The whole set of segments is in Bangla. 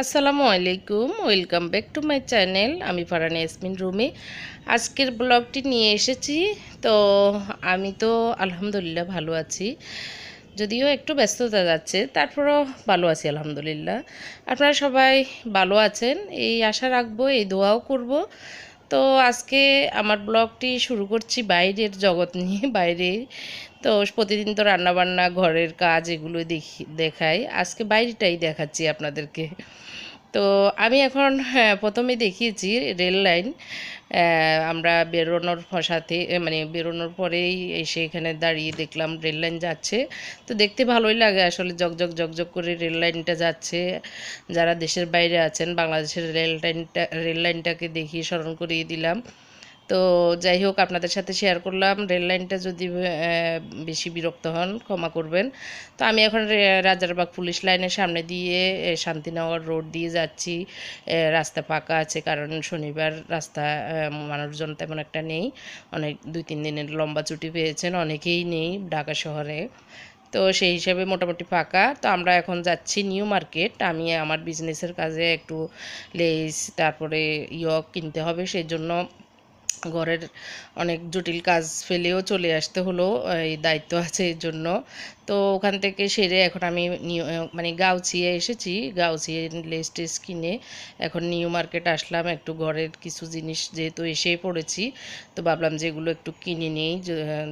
আসসালামু আলাইকুম, welcome back to my channel. আমি ফারানি ইয়াসমিন রুমি। আজকের ব্লগটি নিয়ে এসেছি। তো আমি তো আলহামদুলিল্লাহ ভালো আছি। যদিও একটু ব্যস্ততা যাচ্ছে, তারপরও ভালো আছি আলহামদুলিল্লাহ। আপনারা সবাই ভালো আছেন? এই আশা রাখব, এই দোয়াও করব। তো আজকে আমার ব্লগটি শুরু করছি বাইরের জগৎ নিয়ে, বাইরে। তো প্রতিদিন তো রান্নাবান্না, ঘরের কাজ এগুলো দেখি, দেখাই। আজকে বাইরেটাই দেখাচ্ছি আপনাদেরকে। তো আমি এখন হ্যাঁ, প্রথমে দেখিয়েছি রেল লাইন আমরা বেরোনোর সাথে মানে বেরোনোর পরেই এসে এখানে দাঁড়িয়ে দেখলাম রেল লাইন যাচ্ছে। তো দেখতে ভালোই লাগে আসলে জকজক জগজগ করে রেল লাইনটা যাচ্ছে। যারা দেশের বাইরে আছেন বাংলাদেশের রেল লাইনটা রেল লাইনটাকে দেখিয়ে স্মরণ করিয়ে দিলাম। তো যাই হোক, আপনাদের সাথে শেয়ার করলাম। রেল লাইনটা যদি বেশি বিরক্ত হন, ক্ষমা করবেন। তো আমি এখন রাজারবাগ পুলিশ লাইনের সামনে দিয়ে শান্তিনগর রোড দিয়ে যাচ্ছি। রাস্তা ফাঁকা আছে, কারণ শনিবার রাস্তা মানুষজন তেমন একটা নেই। অনেক, দুই, তিন দিনের লম্বা ছুটি পেয়েছেন, অনেকেই নেই ঢাকা শহরে। তো সেই হিসাবে মোটামুটি ফাঁকা। তো আমরা এখন যাচ্ছি নিউ মার্কেট আমি আমার বিজনেসের কাজে একটু লেস তারপরে ইয়ক কিনতে হবে সেই জন্য ঘরের অনেক জটিল কাজ ফেলেও চলে আসতে হলো, এই দায়িত্ব আছে এর জন্য। তো ওখান থেকে সেরে এখন আমি নিউ মানে গাউছিয়ে এসেছি, গাউছিয়ে লেস টেস কিনে এখন নিউ মার্কেট আসলাম, একটু ঘরের কিছু জিনিস যেহেতু এসেই পড়েছি, তো ভাবলাম যে এগুলো একটু কিনে নিই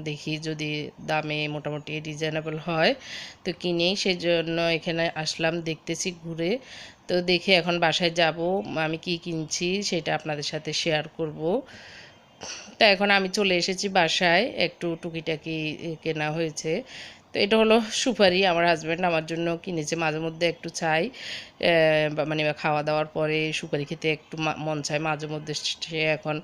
দেখি যদি দামে মোটামুটি রিজনেবল হয়, তো কিনেই সেই জন্য এখানে আসলাম, দেখতেছি ঘুরে। তো দেখে এখন বাসায় যাব, আমি কি কিনছি সেটা আপনাদের সাথে শেয়ার করব। তা এখন আমি চলে এসেছি বাসায়। একটু টুকিটাকি কেনা হয়েছে। তো এটা হলো সুপারি আমার হাজব্যান্ড আমার জন্য কিনেছে। মাঝে মধ্যে একটু চাই মানে খাওয়া দাওয়ার পরে সুপারি খেতে একটু মন চায়। মাঝে মধ্যে সে এখন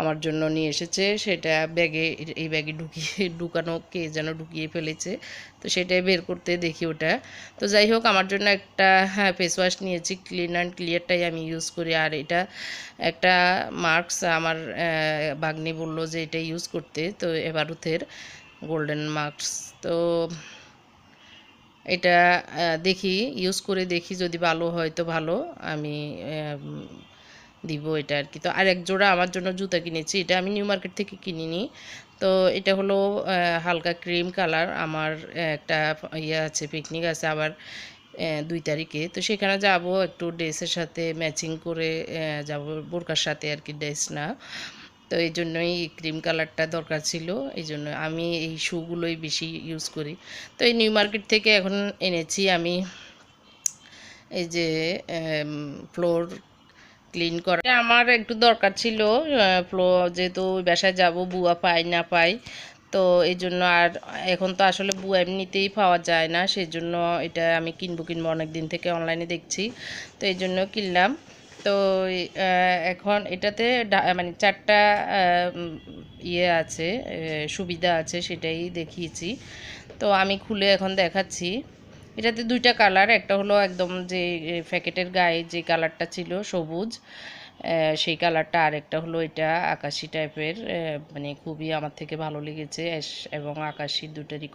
আমার জন্য নিয়ে এসেছে। সেটা ব্যাগে, এই ব্যাগে ঢুকিয়ে, ঢুকানো কে যেন ঢুকিয়ে ফেলেছে। তো সেটাই বের করতে দেখি ওটা। তো যাই হোক, আমার জন্য একটা হ্যাঁ ফেস ওয়াশ নিয়েছি। ক্লিন অ্যান্ড ক্লিয়ারটাই আমি ইউজ করি। আর এটা একটা মার্কস আমার ভাগ্নি বলল যে এটা ইউজ করতে। তো এবারুথের গোল্ডেন মার্কস তো এটা দেখি ইউজ করে দেখি যদি ভালো হয় তো ভালো। আমি দিব এটা আর কি। তো আর এক জোড়া আমার জন্য জুতা কিনেছি। এটা আমি নিউ মার্কেট থেকে কিনিনি। তো এটা হলো হালকা ক্রিম কালার আমার একটা ইয়ে আছে পিকনিক আছে আবার দুই তারিখে। তো সেখানে যাব একটু ড্রেসের সাথে ম্যাচিং করে যাব বোরকার সাথে আর কি ড্রেস না। তো এই জন্যই ক্রিম কালারটা দরকার ছিল। এই জন্য আমি এই শুগুলোই বেশি ইউজ করি। তো এই নিউ মার্কেট থেকে এখন এনেছি আমি এই যে ফ্লোর ক্লিন করা। আমার একটু দরকার ছিল ফ্লোর যেহেতু বাসায় যাব, বুয়া পাই না পাই তো এই জন্য আর এখন তো আসলে বুয়া এমনিতেই পাওয়া যায় না সেই জন্য এটা আমি কিনবো কিনবো অনেক দিন থেকে অনলাইনে দেখছি। তো এই জন্য কিনলাম। তো এখন এটাতে মানে চারটা ইয়ে আছে সুবিধা আছে সেটাই দেখিয়েছি। তো আমি খুলে এখন দেখাচ্ছি। এটাতে দুইটা কালার, একটা হলো একদম যে প্যাকেটের গায়ে যে কালারটা ছিল সবুজ সেই কালারটা আরেকটা হলো এটা আকাশি টাইপের মানে খুবই আমার থেকে ভালো লেগেছে, অ্যাশ এবং আকাশি দুটারই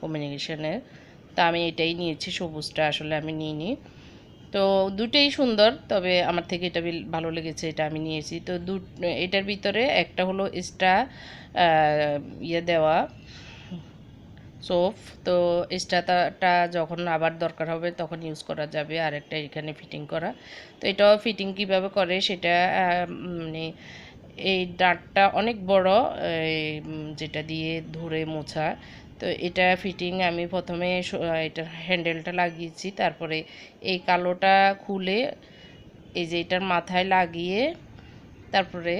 কম্বিনেশনের তা আমি এটাই নিয়েছি, সবুজটা আসলে আমি নিইনি। তো দুটোই সুন্দর, তবে আমার থেকে এটা ভালো লেগেছে, এটা আমি নিয়েছি। তো দু এটার ভিতরে একটা হলো এক্সট্রা ইয়ে দেওয়া সোফ। তো এক্সট্রাটা যখন আবার দরকার হবে তখন ইউজ করা যাবে, আর একটা এখানে ফিটিং করা। তো এটাও ফিটিং কীভাবে করে সেটা মানে এই ডাঁটটা অনেক বড় যেটা দিয়ে ধরে মোছা তো এটা ফিটিং আমি প্রথমে এটা হ্যান্ডেলটা লাগিয়েছি, তারপরে এই কালোটা খুলে এই যে এটার মাথায় লাগিয়ে, তারপরে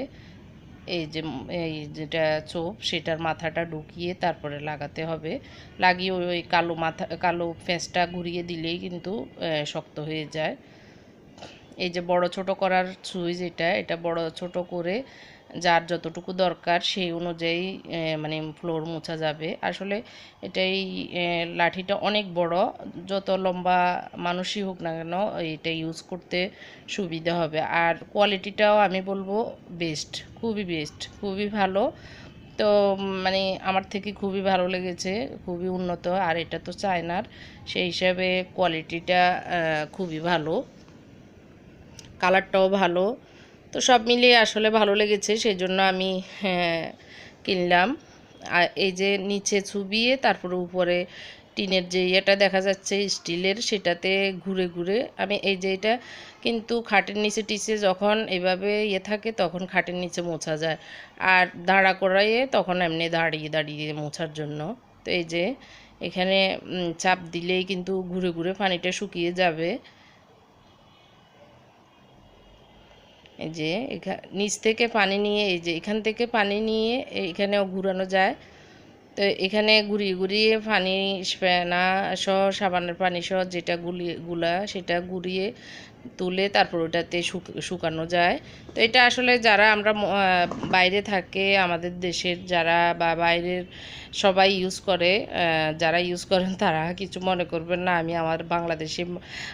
এই যে, এই যেটা চোপ সেটার মাথাটা ঢুকিয়ে তারপরে লাগাতে হবে। লাগিয়ে ওই কালো মাথা, কালো ফেঁসটা ঘুরিয়ে দিলেই কিন্তু শক্ত হয়ে যায়। এই যে বড় ছোট করার সুইচ এটা এটা বড় ছোট করে যার যতটুকু দরকার সেই অনুযায়ী মানে ফ্লোর মোছা যাবে। আসলে এটাই লাঠিটা অনেক বড়। যত লম্বা মানুষই হোক না কেন, এটা ইউজ করতে সুবিধা হবে। আর কোয়ালিটিটাও আমি বলব বেস্ট খুবই বেস্ট খুবই ভালো। তো মানে আমার থেকে খুবই ভালো লেগেছে, খুবই উন্নত, আর এটা তো চায়নার। সেই হিসাবে কোয়ালিটিটা খুবই ভালো। কালারটাও ভালো। তো সব মিলিয়ে আসলে ভালো লেগেছে সেই জন্য আমি হ্যাঁ, কিনলাম। আর এই যে নিচে ছুবিয়ে তারপরে উপরে টিনের যে ইয়েটা দেখা যাচ্ছে স্টিলের সেটাতে ঘুরে ঘুরে আমি এই যে এটা কিন্তু খাটের নিচে টিচে যখন এভাবে ইয়ে থাকে তখন খাটের নিচে মোছা যায়। আর দাঁড়া করাইয়ে তখন এমনি দাঁড়িয়ে দাঁড়িয়ে মোছার জন্য। তো এই যে এখানে চাপ দিলেই কিন্তু ঘুরে ঘুরে পানিটা শুকিয়ে যাবে। এই যে নিচ থেকে পানি নিয়ে, এই যে এখান থেকে পানি নিয়ে এখানেও ঘুরানো যায়। তো এখানে ঘুরিয়ে ঘুরিয়ে পানি ফেনা সহ সাবানের পানি সহ যেটা গুলিয়ে গুলা সেটা ঘুরিয়ে তুলে তারপর ওটাতে শুক- শুকানো যায়। তো এটা আসলে যারা আমরা বাইরে থাকে, আমাদের দেশের যারা বা বাইরের সবাই ইউজ করে যারা ইউজ করেন তারা কিছু মনে করবেন না, আমি আমার বাংলাদেশে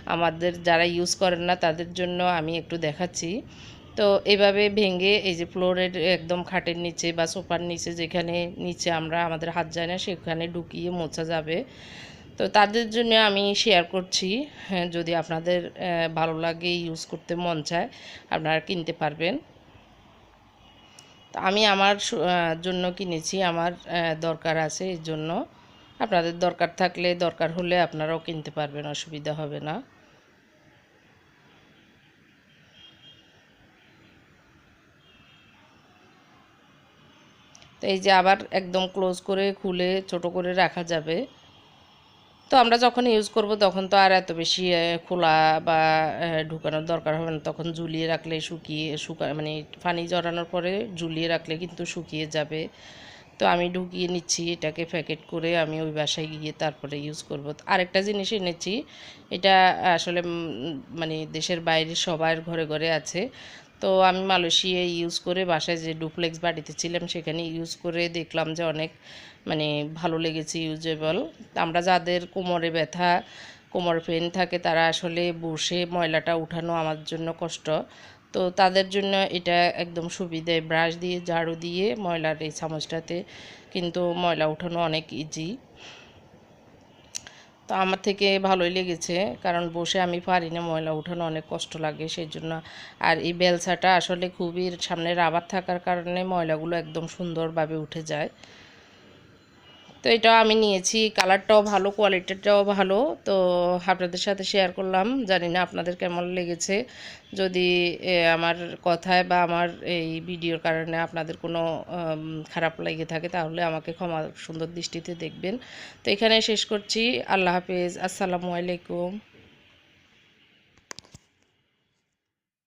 আমাদের যারা ইউজ করেন না তাদের জন্য আমি একটু দেখাচ্ছি। তো এভাবে ভেঙে এই যে ফ্লোরের একদম খাটের নিচে বা সোফার নিচে যেখানে নিচে আমরা আমাদের হাত যায় না সেখানে ঢুকিয়ে মোছা যাবে। তো তাদের জন্য আমি শেয়ার করছি হ্যাঁ, যদি আপনাদের ভালো লাগে ইউজ করতে মন চায় আপনারা কিনতে পারবেন। তো আমি আমার জন্য কিনেছি আমার দরকার আছে এর জন্য। আপনাদের দরকার থাকলে দরকার হলে আপনারাও কিনতে পারবেন অসুবিধা হবে না। তো এই যে আবার একদম ক্লোজ করে খুলে ছোট করে রাখা যাবে। তো আমরা যখন ইউজ করব তখন তো আর এত বেশি খোলা বা ঢুকানোর দরকার হবে না। তখন ঝুলিয়ে রাখলে শুকিয়ে, শুকা মানে পানি জড়ানোর পরে ঝুলিয়ে রাখলে কিন্তু শুকিয়ে যাবে। তো আমি ঢুকিয়ে নিচ্ছি এটাকে প্যাকেট করে, আমি ওই বাসায় গিয়ে তারপরে ইউজ করব। আরেকটা জিনিস এনেছি, এটা আসলে মানে দেশের বাইরে সবার ঘরে ঘরে আছে। তো আমি মালয়েশিয়ায় ইউজ করে বাসায় যে ডুপ্লেক্স বাড়িতে ছিলাম, সেখানে ইউজ করে দেখলাম যে অনেক মানে ভালো লেগেছে ইউজেবল আমরা যাদের কোমরে ব্যথা, কোমর পেন থাকে, তারা আসলে বসে ময়লাটা উঠানো আমার জন্য কষ্ট। তো তাদের জন্য এটা একদম সুবিধে। ব্রাশ দিয়ে, ঝাড়ু দিয়ে ময়লার এই চামচটাতে কিন্তু ময়লা উঠানো অনেক ইজি তো আমার থেকে ভালোই লেগেছে। কারণ বসে আমি পারি না ময়লা উঠানো অনেক কষ্ট লাগে সেই জন্য আর এই বেলসাটা আসলে খুবই সামনে রাবার থাকার কারণে ময়লাগুলো একদম সুন্দরভাবে উঠে যায়। তো এটাও আমি নিয়েছি। কালারটাও ভালো কোয়ালিটিটাও ভালো। তো আপনাদের সাথে শেয়ার করলাম। জানি না আপনাদের কেমন লেগেছে। যদি আমার কথায় বা আমার এই ভিডিওর কারণে আপনাদের কোনো খারাপ লেগে থাকে, তাহলে আমাকে ক্ষমা সুন্দর দৃষ্টিতে দেখবেন। তো এখানে শেষ করছি। আল্লাহ হাফেজ। আসসালামু আলাইকুম।